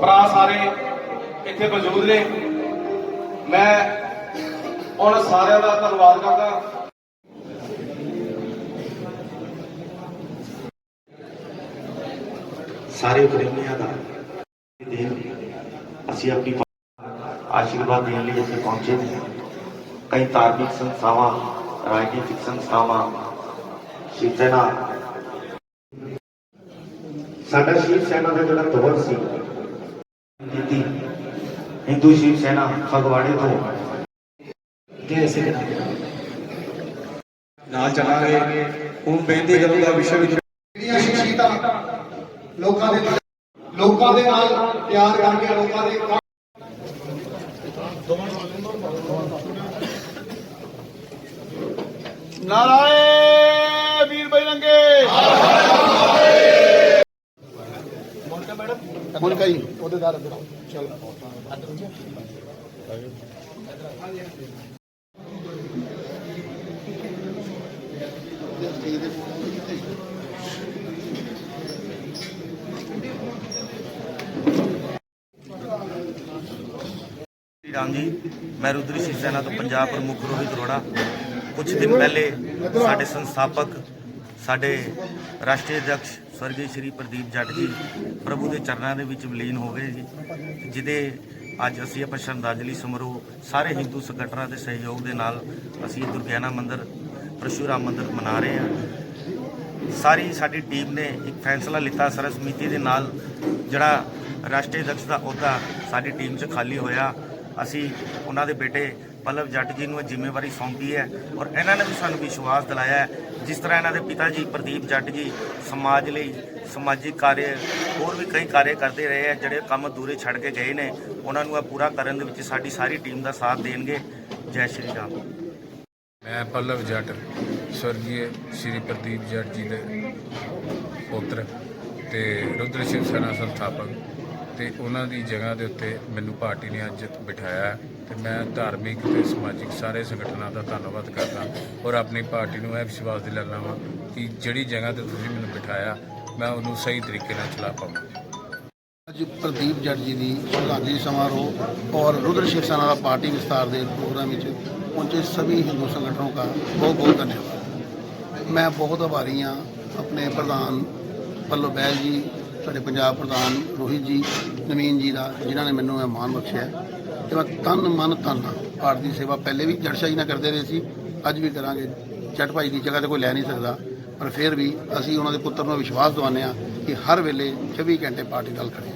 ਭਰਾ ਸਾਰੇ ਇੱਥੇ ਮੌਜੂਦ ਨੇ। ਮੈਂ ਉਹਨਾਂ ਸਾਰਿਆਂ ਦਾ ਧੰਨਵਾਦ ਕਰਦਾ। ਸਾਰੇ ਪ੍ਰੇਮੀਆਂ ਦਾ ਦੇਣ ਅਸੀਂ ਆਪਣੀ ਆਸ਼ੀਰਵਾਦ ਦੇਣ ਲਈ ਇੱਥੇ ਪਹੁੰਚੇ ਨੇ। ਕਈ ਧਾਰਮਿਕ ਸੰਸਥਾਵਾਂ, ਰਾਜਨੀਤਿਕ ਸੰਸਥਾਵਾਂ ਸ਼ਿਵ ਸੈਨਾ ਸਾਡਾ ਸ਼ਿਵ ਸੈਨਾ ਦਾ ਜਿਹੜਾ ਦੌਰ ਸੀ, ਨੀਤੀ, ਹਿੰਦੂ ਸ਼ਿਵ ਸੈਨਾ ਫਗਵਾੜੇ ਤੋਂ। ਨਾਲ ਚੱਲਾਂਗੇ। ਹੁਣ ਬੇਨਤੀ ਕਰੂੰਗਾ ਵਿਸ਼ਵ ਲੋਕਾਂ ਦੇ ਲੋਕਾਂ ਦੇ ਨਾਲ ਪਿਆਰ ਕਰਕੇ ਲੋਕਾਂ ਦੇ ਨਾਰਾਏ ਵੀਰ ਬਜਰੰਗੇ ਹੁਣ ਕਈ ਉਹਦੇ ਦਾਰ ਅੰਦਰ ਚਲ। ਰਾਮ ਜੀ, ਮੈਂ ਰੁਦਰੀ ਸ਼ਿਵ ਤੋਂ ਪੰਜਾਬ ਪ੍ਰਮੁੱਖ ਰੋਹਿਤ ਅਰੋੜਾ। ਕੁਝ ਦਿਨ ਪਹਿਲੇ ਸਾਡੇ ਸੰਸਥਾਪਕ, ਸਾਡੇ ਰਾਸ਼ਟਰੀ ਅਧਿਕਸ਼ ਸਵਰਗੀ ਸ਼੍ਰੀ ਪ੍ਰਦੀਪ ਜੱਟ ਜੀ ਪ੍ਰਭੂ ਦੇ ਚਰਨਾਂ ਦੇ ਵਿੱਚ ਵਿਲੀਨ ਹੋ ਗਏ ਜੀ, ਜਿਹਦੇ ਅੱਜ ਅਸੀਂ ਆਪਾਂ ਸ਼ਰਧਾਂਜਲੀ ਸਮਾਰੋਹ ਸਾਰੇ ਹਿੰਦੂ ਸੰਗਠਨਾਂ ਦੇ ਸਹਿਯੋਗ ਦੇ ਨਾਲ ਅਸੀਂ ਦੁਰਗਿਆਨਾ ਮੰਦਿਰ, ਪਰਸ਼ੂਰਾਮ ਮੰਦਿਰ ਮਨਾ ਰਹੇ ਹਾਂ। ਸਾਰੀ ਸਾਡੀ ਟੀਮ ਨੇ ਇੱਕ ਫੈਸਲਾ ਲਿੱਤਾ ਸਰਸ ਸਰਸਮੀਤੀ ਦੇ ਨਾਲ, ਜਿਹੜਾ ਰਾਸ਼ਟਰੀ ਅਧਿਕਸ਼ ਦਾ ਅਹੁਦਾ ਸਾਡੀ ਟੀਮ 'ਚ ਖਾਲੀ ਹੋਇਆ। ਅਸੀਂ ਉਹਨਾਂ ਦੇ ਬੇਟੇ ਪਲਵ ਜੱਟ ਜੀ ਨੂੰ ਇਹ ਜ਼ਿੰਮੇਵਾਰੀ ਸੌਂਪੀ ਹੈ ਔਰ ਇਹਨਾਂ ਨੇ ਵੀ ਸਾਨੂੰ ਵਿਸ਼ਵਾਸ ਦਿਲਾਇਆ ਹੈ। ਜਿਸ ਤਰ੍ਹਾਂ ਇਹਨਾਂ ਦੇ ਪਿਤਾ ਜੀ ਪ੍ਰਦੀਪ ਜੱਟ ਜੀ ਸਮਾਜ ਲਈ ਸਮਾਜਿਕ ਕਾਰਜ ਹੋਰ ਵੀ ਕਈ ਕਾਰਜ ਕਰਦੇ ਰਹੇ ਹੈ, ਜਿਹੜੇ ਕੰਮ ਅਧੂਰੇ ਛੱਡ ਕੇ ਗਏ ਨੇ, ਉਹਨਾਂ ਨੂੰ ਇਹ ਪੂਰਾ ਕਰਨ ਦੇ ਵਿੱਚ ਸਾਡੀ ਸਾਰੀ ਟੀਮ ਦਾ ਸਾਥ ਦੇਣਗੇ। ਜੈ ਸ਼੍ਰੀ ਰਾਮ। ਮੈਂ ਪੱਲਵ ਜੱਟ ਸਵਰਗੀ ਸ਼੍ਰੀ ਪ੍ਰਦੀਪ ਜੱਟ ਜੀ ਦੇ ਪੁੱਤਰ ਤੇ ਰੁਦਰ ਸ਼ਿਵ ਸੈਨਾ ਸੰਸਥਾਪਕ। ਤੇ ਉਹਨਾਂ ਦੀ ਜਗ੍ਹਾ ਦੇ ਉੱਤੇ ਮੈਨੂੰ ਪਾਰਟੀ ਨੇ ਅੱਜ ਬਿਠਾਇਆ ਤੇ ਮੈਂ ਧਾਰਮਿਕ ਤੇ ਸਮਾਜਿਕ ਸਾਰੇ ਸੰਗਠਨਾਂ ਦਾ ਧੰਨਵਾਦ ਕਰਦਾ ਔਰ ਆਪਣੀ ਪਾਰਟੀ ਨੂੰ ਇਹ ਵਿਸ਼ਵਾਸ ਦਿਲਾਉਣਾ ਵਾਂ ਕਿ ਜਿਹੜੀ ਜਗ੍ਹਾ ਤੇ ਤੁਸੀਂ ਮੈਨੂੰ ਬਿਠਾਇਆ, ਮੈਂ ਉਹਨੂੰ ਸਹੀ ਤਰੀਕੇ ਨਾਲ ਚਲਾ ਪਾਵਾਂ। ਅੱਜ ਪ੍ਰਦੀਪ ਜੱਟ ਜੀ ਦੀ ਸ਼ਰਧਾਂਜਲੀ ਸਮਾਰੋਹ ਔਰ ਰੁਦਰ ਸ਼ਿਵ ਸੈਨਾ ਦਾ ਪਾਰਟੀ ਵਿਸਤਾਰ ਦੇ ਪ੍ਰੋਗਰਾਮ ਵਿੱਚ ਪਹੁੰਚੇ ਸਭੀ ਹਿੰਦੂ ਸੰਗਠਨੋਂ ਦਾ ਬਹੁਤ ਬਹੁਤ ਧੰਨਵਾਦ। ਮੈਂ ਬਹੁਤ ਆਭਾਰੀ ਹਾਂ ਆਪਣੇ ਪ੍ਰਧਾਨ ਪੱਲੋ ਬੈਜ ਜੀ ਸਾਡੇ ਪੰਜਾਬ ਪ੍ਰਧਾਨ ਰੋਹਿਤ ਜੀ, ਨਵੀਨ ਜੀ ਦਾ, ਜਿਨ੍ਹਾਂ ਨੇ ਮੈਨੂੰ ਇਹ ਮਾਣ ਬਖਸ਼ਿਆ ਤੇ ਮੈਂ ਤਨ ਮਨ ਧਨ ਭਾਰਤ ਦੀ ਸੇਵਾ ਪਹਿਲੇ ਵੀ ਜੜਸ਼ਾਹੀ ਨਾਲ ਕਰਦੇ ਰਹੇ ਸੀ, ਅੱਜ ਵੀ ਕਰਾਂਗੇ। ਜੱਟ ਭਾਈ ਦੀ ਜਗ੍ਹਾ ਤੇ ਕੋਈ ਲੈ ਨਹੀਂ ਸਕਦਾ, ਪਰ ਫਿਰ ਵੀ ਅਸੀਂ ਉਹਨਾਂ ਦੇ ਪੁੱਤਰ ਨੂੰ ਵਿਸ਼ਵਾਸ ਦਿਵਾਉਂਦੇ ਹਾਂ ਕਿ ਹਰ ਵੇਲੇ 24 ਘੰਟੇ ਪਾਰਟੀ ਨਾਲ ਖੜੇ